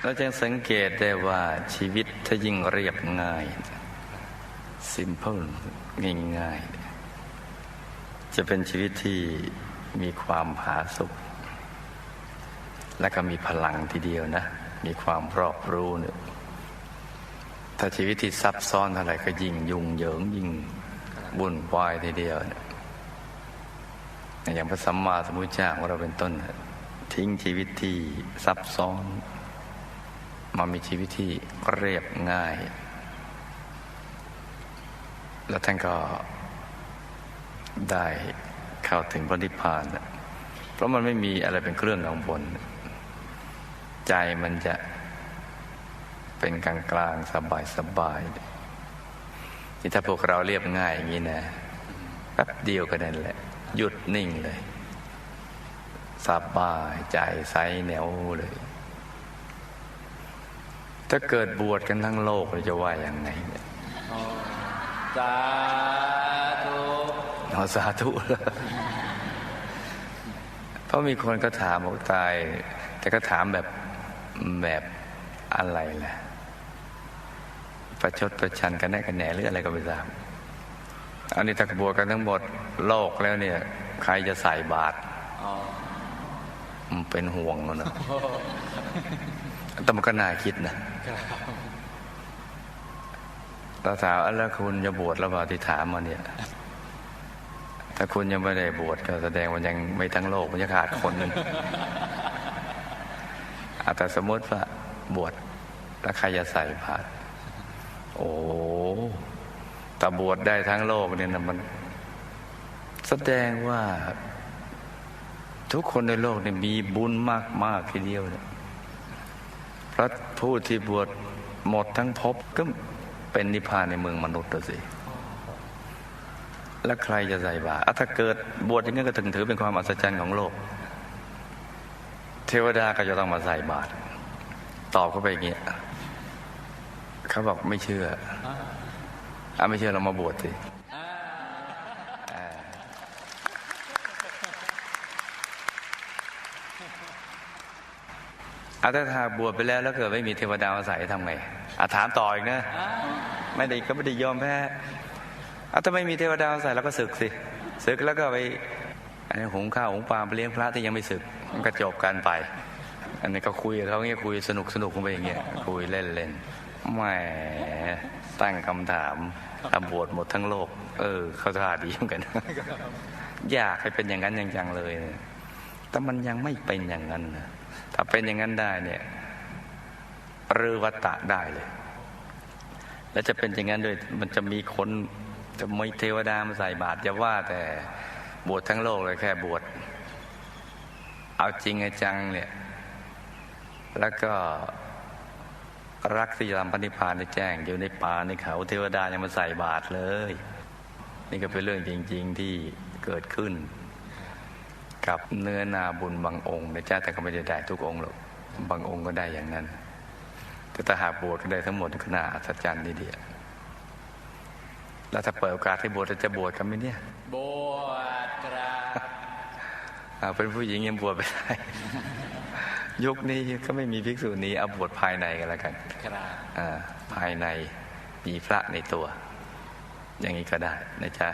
เราจะสังเกตได้ว่าชีวิตถ้ายิ่งเรียบง่าย simple ง่ายๆจะเป็นชีวิตที่มีความผาสุกและก็มีพลังทีเดียวนะ มีความรอบรู้เนี่ยถ้าชีวิตที่ซับซ้อนเท่าไหร่ก็ยิ่งยุ่งเหยิงยิ่งบุ่นวายทีเดียวเนี่ยอย่างพระสัมมาสัมพุทธเจ้าของเราเป็นต้น ทิ้งชีวิตที่ซับซ้อน มามีชีวิตที่เรียบง่าย แล้วท่านก็ได้เข้าถึงพระนิพพาน เพราะมันไม่มีอะไรเป็นเครื่องกังวลใจมันจะเป็นกลางกลางสบายสบายที่ถ้าพวกเราเรียบง่ายอย่างนี้นะแป๊บเดียวก็นั่นแหละ หยุดนิ่งเลยสบายใจใสแนวเลย ถ้าเกิดบวชกันทั้งโลกเราจะว่าอย่างไงเนี่ยสาธุเอาสาธุแล้วเพราะมีคนก็ถามบอกตาย แต่ก็ถามแบบแบบอะไรแหละประชดประชันกันแน่กันแหนหรืออะไรก็ไม่ทราบอันนี้ถ้าบวชกันทั้งหมดโลกแล้วเนี่ย ใครจะใส่บาตรอ๋อมัน เป็นห่วงแล้วนะแต่มันก็น่าคิดนะเราถามแล้วคุณจะบวชแล้วเปล่าที่ถามมาเนี่ย ถ้าคุณยังไม่ได้บวชก็แสดงว่ายังไม่ทั้งโลกมันจะขาดคนหนึ่งอาแต่สมมติว่าบวชแล้วใครจะใส่บาตรโอ้แต่บวชได้ทั้งโลกเนี่ยนะมัน แสดงว่า ทุกคนในโลกเนี่ยมีบุญมากมากทีเดียวเนี่ยพระผู้ที่บวชหมดทั้งภพก็เป็นนิพพานในเมืองมนุษย์ตัวสิ แล้วใครจะใส่บาตรถ้าเกิดบวชอย่างนั้นก็ถึงถือเป็นความอัศจรรย์ของโลก เทวดาก็จะต้องมาใส่บาตรตอบเข้าไปอย่างเงี้ยเขาบอกไม่เชื่ออะไม่เชื่อเรามาบวชสิ อาถ้าหากบวชไปแล้วแล้วเกิดไม่มีเทวดามาใส่ทำไงอาถามต่ออีกนะไม่ได้ก็ไม่ได้ยอมแพ้อาถ้าไม่มีเทวดามาใส่เราก็ศึกสิศึกแล้วก็ไปอันนี้หุงข้าวหุงปลาไปเลี้ยงพระที่ยังไม่ศึกมันก็จบกันไป อันนี้ก็คุยเขาเงี้ยคุยสนุกสนุกไปอย่างเงี้ยคุยเล่นเล่นแหมตั้งคำถามอาบวชหมดทั้งโลก เออ เขาท่าดีเหมือนกัน อยากให้เป็นอย่างนั้นอย่างจังเลยเนี่ยแต่มันยังไม่เป็นอย่างนั้นนะ ถ้าเป็นอย่างนั้นได้เนี่ยรือวัตะได้เลย แล้วจะเป็นอย่างนั้นด้วยมันจะมีคนจะมีเทวดามาใส่บาตรจะว่าแต่บวชทั้งโลกเลยแค่บวชเอาจริงไอ้จังเนี่ย แล้วก็รักที่จะทำปณิพพานในแจ้ง อยู่ในป่าในเขาเทวดายังมาใส่บาตรเลย นี่ก็เป็นเรื่องจริง ๆที่เกิดขึ้น กับเนื้อนาบุญบางองค์นะจ้าแต่ก็ไม่ได้ได้ทุกองค์หรอกบางองค์ก็ได้อย่างนั้น แต่ถ้าหากบวชก็ได้ทั้งหมดก็น่าอัศจรรย์นิดเดียวแล้วถ้าเปิดโอกาสให้บวชจะบวชกันไหมเนี่ย บวชครับอ่าเป็นผู้หญิงยังบวชไม่ได้ ยุคนี้ก็ไม่มีภิกษุนี้เอาบวชภายในกันแล้วกันครับอ่าภายในมีพระในตัว อย่างนี้ก็ได้นะจ๊ะ